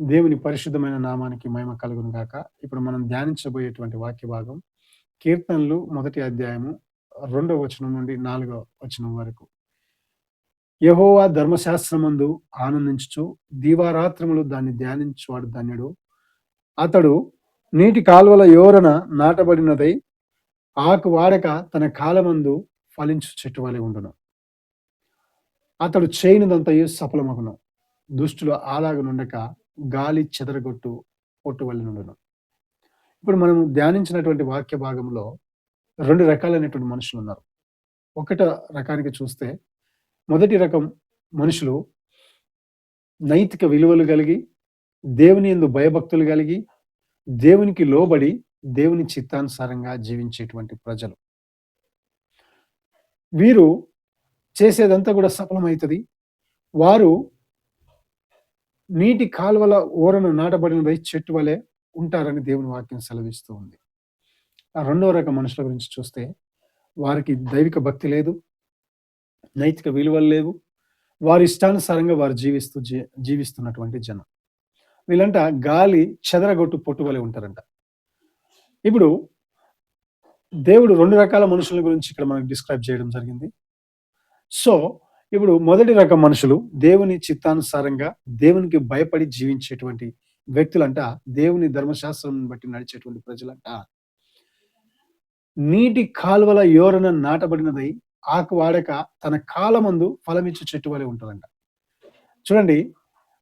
దేవుని పరిశుద్ధమైన నామానికి మహిమ కలుగును గాక. ఇప్పుడు మనం ధ్యానించబోయేటువంటి వాక్య భాగం కీర్తనలు మొదటి అధ్యాయము రెండవ వచనం నుండి నాలుగవ వచనం వరకు. యహోవా ధర్మశాస్త్రమందు ఆనందించుచు దీవారాత్రములు దాన్ని ధ్యానించువాడు ధన్యుడు. అతడు నీటి కాలువల యోరన నాటబడినదై ఆకు వాడక తన కాలమందు ఫలించు చెట్టు వలె ఉండును. అతడు చేయనిదంతయు సఫలమగును. దుష్టులు అలాగనుండక గాలి చెదరగొట్టు కొట్టు వలె ఇప్పుడు మనం ధ్యానించినటువంటి వాక్య భాగంలో రెండు రకాలైనటువంటి మనుషులు ఉన్నారు. ఒకట రకానికి చూస్తే మొదటి రకం మనుషులు నైతిక విలువలు కలిగి దేవుని ఎందు భయభక్తులు కలిగి దేవునికి లోబడి దేవుని చిత్తానుసారంగా జీవించేటువంటి ప్రజలు. వీరు చేసేదంతా కూడా సఫలమవుతుంది వారు నీటి కాలువల ఓరన నాటబడినదై చెట్టు వలె ఉంటారని దేవుని వాక్యం సెలవిస్తూ ఉంది. ఆ రెండో రకం మనుషుల గురించి చూస్తే వారికి దైవిక భక్తి లేదు. నైతిక విలువలు లేవు. వారి ఇష్టానుసారంగా వారు జీవిస్తూ జీ జీవిస్తున్నటువంటి జనం. వీళ్ళంట గాలి చెదరగొట్టు పొట్టు వలె ఉంటారంట. ఇప్పుడు దేవుడు రెండు రకాల మనుషుల గురించి ఇక్కడ మనకు డిస్క్రైబ్ చేయడం జరిగింది. సో, ఇప్పుడు మొదటి రకం మనుషులు దేవుని చిత్తానుసారంగా దేవునికి భయపడి జీవించేటువంటి వ్యక్తులంట దేవుని ధర్మశాస్త్రం బట్టి నడిచేటువంటి ప్రజలంట. నీటి కాలువల యోరన నాటబడినదై ఆకు వాడక తన కాలమందు ఫలమిచ్చు చెట్టు వలె ఉంటుందంట. చూడండి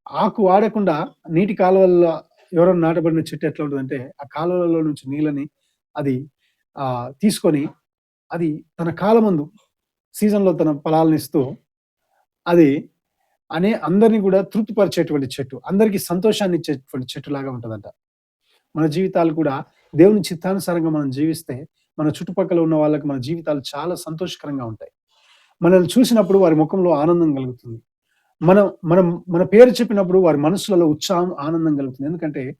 ఆకు వాడకుండా నీటి కాలువల్లో ఎవరైనా నాటబడిన చెట్టు ఎట్లా ఉంటుందంటే ఆ కాలువలలో నుంచి నీళ్ళని అది తీసుకొని అది తన కాలమందు సీజన్‌లో తన ఫలాలనిస్తూ అది అనే అందరినీ కూడా తృప్తిపరిచేటువంటి చెట్టు. అందరికీ సంతోషాన్ని ఇచ్చేటువంటి చెట్టులాగా ఉంటుందంట మన జీవితాలు కూడా దేవుని చిత్తానుసారంగా మనం జీవిస్తే మన చుట్టుపక్కల ఉన్న వాళ్ళకి మన జీవితాలు చాలా సంతోషకరంగా ఉంటాయి. మనల్ని చూసినప్పుడు వారి ముఖంలో ఆనందం కలుగుతుంది. మనం మనం మన పేరు చెప్పినప్పుడు వారి మనసులలో ఉత్సాహం, ఆనందం కలుగుతుంది. ఎందుకంటే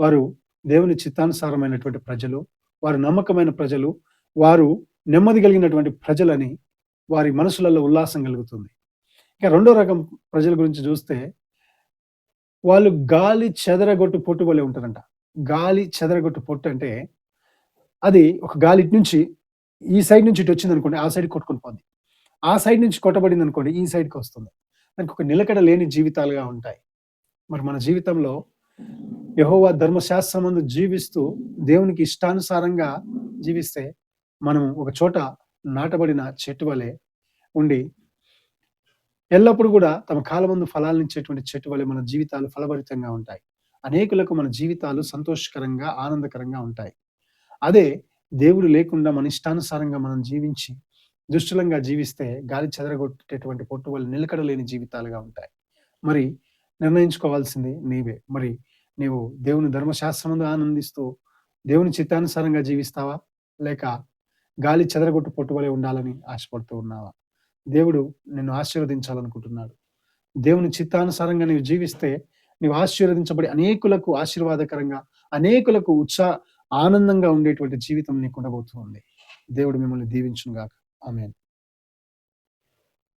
వారు దేవుని చిత్తానుసారమైనటువంటి ప్రజలు. వారు నమ్మకమైన ప్రజలు. వారు నెమ్మది కలిగినటువంటి ప్రజలని వారి మనసులలో ఉల్లాసం కలుగుతుంది. ఇక రెండో రకం ప్రజల గురించి చూస్తే వాళ్ళు గాలి చెదరగొట్టు పొట్టు వలె ఉంటారంట. గాలి చెదరగొట్టు పొట్టు అంటే అది ఒక గాలి ఇటు నుంచి ఈ సైడ్ నుంచి ఇటు వచ్చింది అనుకోండి ఆ సైడ్ కొట్టుకుని పోద్ది. ఆ సైడ్ నుంచి కొట్టబడింది అనుకోండి ఈ సైడ్‌కి వస్తుంది. దానికి ఒక నిలకడ లేని జీవితాలుగా ఉంటాయి. మరి మన జీవితంలో యెహోవా ధర్మశాస్త్రమందు జీవిస్తూ దేవునికి ఇష్టానుసారంగా జీవిస్తే మనం ఒక చోట నాటబడిన చెట్టు వలె ఉండి ఎల్లప్పుడూ కూడా తమ కాలమందు ఫలాలనిచ్చేటువంటి చెట్టు వలె మన జీవితాలు ఫలభరితంగా ఉంటాయి. అనేకులకు మన జీవితాలు సంతోషకరంగా, ఆనందకరంగా ఉంటాయి. అదే దేవుడు లేకుండా మన ఇష్టానుసారంగా మనం జీవించి దుష్టలంగా జీవిస్తే గాలి చెదరగొట్టేటువంటి పొట్టు వలె నిలకడలేని జీవితాలుగా ఉంటాయి. మరి నిర్ణయించుకోవాల్సింది నీవే. మరి నీవు దేవుని ధర్మశాస్త్రమందు ఆనందిస్తూ దేవుని చిత్తానుసారంగా జీవిస్తావా? లేక గాలి చెదరగొట్టు పొట్టు వలె ఉండాలని ఆశపడుతూ ఉన్నావా? దేవుడు నిన్ను ఆశీర్వదించాలనుకుంటున్నాడు. దేవుని చిత్తానుసారంగా నీవు జీవిస్తే నీవు ఆశీర్వదించబడి అనేకులకు ఆశీర్వాదకరంగా, అనేకులకు ఉత్సాహ ఆనందంగా ఉండేటువంటి జీవితం నీకు ఉండబోతుంది దేవుడు మిమ్మల్ని దీవించును గాక. ఆమేన్.